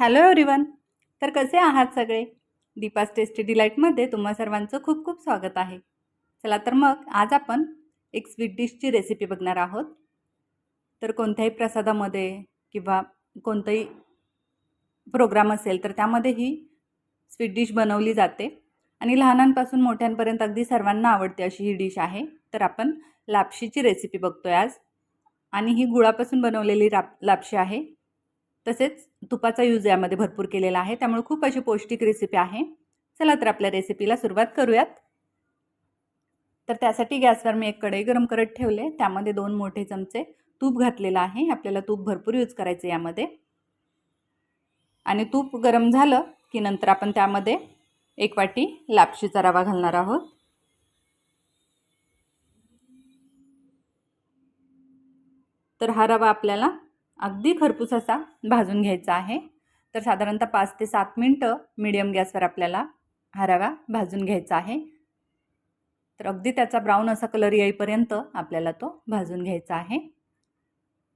Hello everyone तर कसे आहात सगळे? दीपास टेस्टी डिलाईटमध्ये तुम्हा सर्वांचं खूप खूप स्वागत आहे. चला तर मग आज आपण एक स्वीट डिशची रेसिपी बघणार आहोत. तर कोणत्याही प्रसादामध्ये किंवा कोणताही प्रोग्राम असेल तर त्यामध्ये ही स्वीट डिश बनवली जाते. आणि लहानांपासून मोठ्यांपर्यंत अगदी सर्वांना आवडते अशी ही डिश आहे. तर आपण लापशीची रेसिपी बघतोय आज. आणि ही गुळापासून बनवलेली राप लापशी आहे. तसेच तुपाचा यूज यामध्ये भरपूर केलेला आहे. त्यामुळे खूप अशी पौष्टिक रेसिपी आहे. चला तर आपल्या रेसिपीला सुरुवात करूयात. तर त्यासाठी गॅसवर मी एक कढई गरम करत ठेवले. त्यामध्ये दोन मोठे चमचे तूप घातलेलं आहे. आपल्याला तूप भरपूर यूज करायचं यामध्ये. आणि तूप गरम झालं की नंतर आपण त्यामध्ये एक वाटी लापशीचा रवा घालणार आहोत. तर हा रवा आपल्याला अगदी खरपूस असा भाजून घ्यायचा आहे. तर साधारणतः पाच ते सात मिनटं मिडियम गॅसवर आपल्याला हा रवा भाजून घ्यायचा आहे. तर अगदी त्याचा ब्राऊन असा कलर येईपर्यंत आपल्याला तो भाजून घ्यायचा आहे.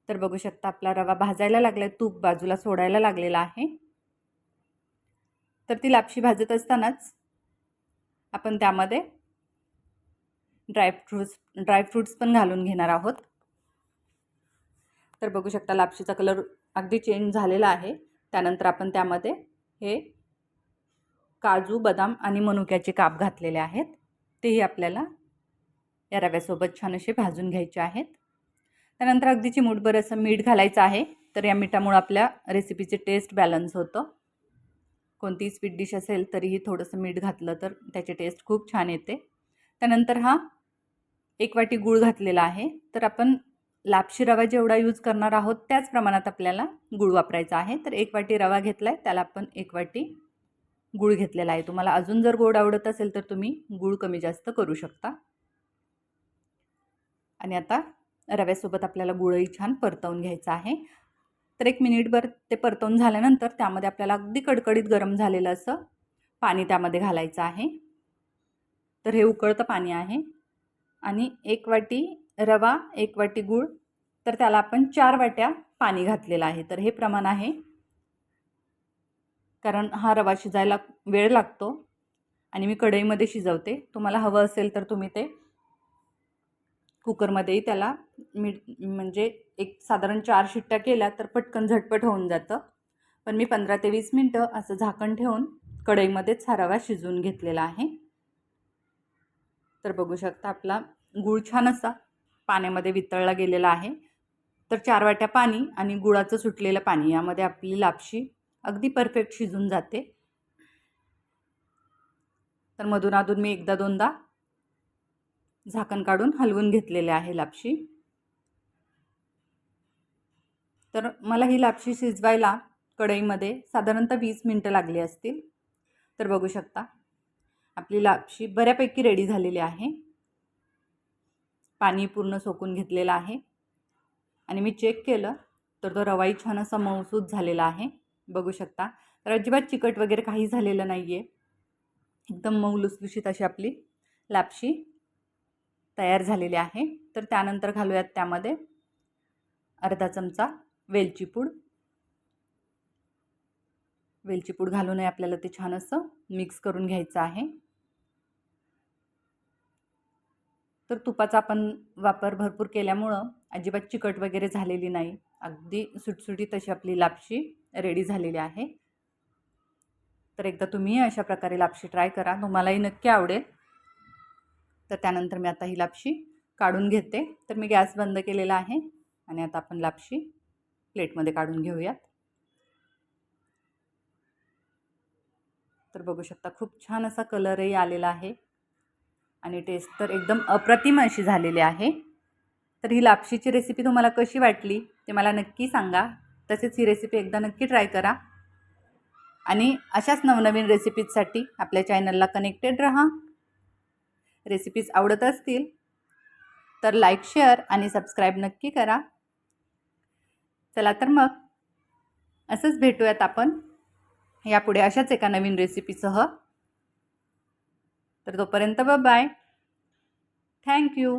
तर बघू शकता आपला रवा भाजायला लागला आहे तूप बाजूला सोडायला लागलेला आहे. तर ती लापशी भाजत असतानाच आपण त्यामध्ये ड्रायफ्रूट्स ड्रायफ्रूट्स पण घालून घेणार आहोत. तर बघू शकता लापशीचा कलर अगदी चेंज झालेला आहे. त्यानंतर आपण त्यामध्ये हे काजू बदाम आणि मनुक्याचे काप घातलेले आहेत. तेही आपल्याला या रव्यासोबत छान असे भाजून घ्यायचे आहेत. त्यानंतर अगदी चिमूटभर असं मीठ घालायचं आहे. तर या मिठामुळं आपल्या रेसिपीचे टेस्ट बॅलन्स होतं. कोणतीही स्वीट डिश असेल तरीही थोडंसं मीठ घातलं तर त्याचे टेस्ट खूप छान येते. त्यानंतर हा एक वाटी गूळ घातलेला आहे. तर आपण लापशी रवा जेवढा यूज करणार आहोत त्याच प्रमाणात आपल्याला गूळ वापरायचा आहे. तर एक वाटी रवा घेतला आहे त्याला आपण एक वाटी गूळ घेतलेला आहे. तुम्हाला अजून जर गोड आवडत असेल तर तुम्ही गूळ कमी जास्त करू शकता. आणि आता रव्यासोबत आपल्याला गुळही छान परतवून घ्यायचं आहे. तर एक मिनिटभर ते परतवून झाल्यानंतर त्यामध्ये आपल्याला अगदी कडकडीत गरम झालेलं असं पाणी त्यामध्ये घालायचं आहे. तर हे उकळतं पाणी आहे. आणि एक वाटी रवा एक वाटी गूळ तर त्याला आपण चार वाट्या पाणी घातलेलं आहे. तर हे प्रमाण आहे. कारण हा रवा शिजायला वेळ लागतो आणि मी कढईमध्ये शिजवते. तुम्हाला हवं असेल तर तुम्ही ते कुकरमध्येही त्याला मी म्हणजे एक साधारण चार शिट्ट्या केल्या तर पटकन झटपट होऊन जातं. पण मी पंधरा ते वीस मिनटं असं झाकण ठेवून कढईमध्येच हा रवा शिजवून घेतलेला आहे. तर बघू शकता आपला गूळ छान असा पाण्यामध्ये वितळला गेलेला आहे. तर चार वाट्या पाणी आणि गुळाचं सुटलेलं पाणी यामध्ये आपली लापशी अगदी परफेक्ट शिजून जाते. तर मधून अधून मी एकदा दोनदा झाकण काढून हलवून घेतलेले आहे लापशी. तर मला ही लापशी शिजवायला कढईमध्ये साधारणतः वीस मिनटं लागली असतील. तर बघू शकता आपली लापशी बऱ्यापैकी रेडी झालेली आहे. पाणी पूर्ण सोकून घेतलेलं आहे. आणि मी चेक केलं तर तो रवाई छान असा मऊसूद झालेला आहे. बघू शकता. तर अजिबात चिकट वगैरे काही झालेलं नाही आहे एकदम मऊ लुसलुशीत अशी आपली लापशी तयार झालेली आहे. तर त्यानंतर घालूयात त्यामध्ये अर्धा चमचा वेलची पूड. वेलची पूड घालूनही आपल्याला ते छान असं मिक्स करून घ्यायचं आहे. तर तुपाचा आपण वापर भरपूर केल्यामुळं अजिबात चिकट वगैरे झालेली नाही. अगदी सुटसुटीत अशी आपली लापशी रेडी झालेली आहे. तर एकदा तुम्ही अशा प्रकारे लापशी ट्राय करा. तुम्हालाही नक्की आवडेल. तर त्यानंतर मी आता ही लापशी काढून घेते. तर मी गॅस बंद केलेला आहे आणि आता आपण लापशी प्लेटमध्ये काढून घेऊयात. तर बघू शकता खूप छान असा कलरही आलेला आहे. आणि टेस्ट तर एकदम अप्रतिम अशी झालेली आहे. तर ही लापशीची रेसिपी तुम्हाला कशी वाटली ते मला नक्की सांगा. तसेच ही रेसिपी एकदा नक्की ट्राय करा. आणि अशाच नवनवीन रेसिपीजसाठी आपल्या चॅनलला कनेक्टेड राहा. रेसिपीज आवडत असतील तर लाईक शेअर आणि सबस्क्राईब नक्की करा. चला तर मग असंच भेटूयात आपण. यापुढे अशाच एका नवीन रेसिपीसह तर तोपर्यंत बाय थँक्यू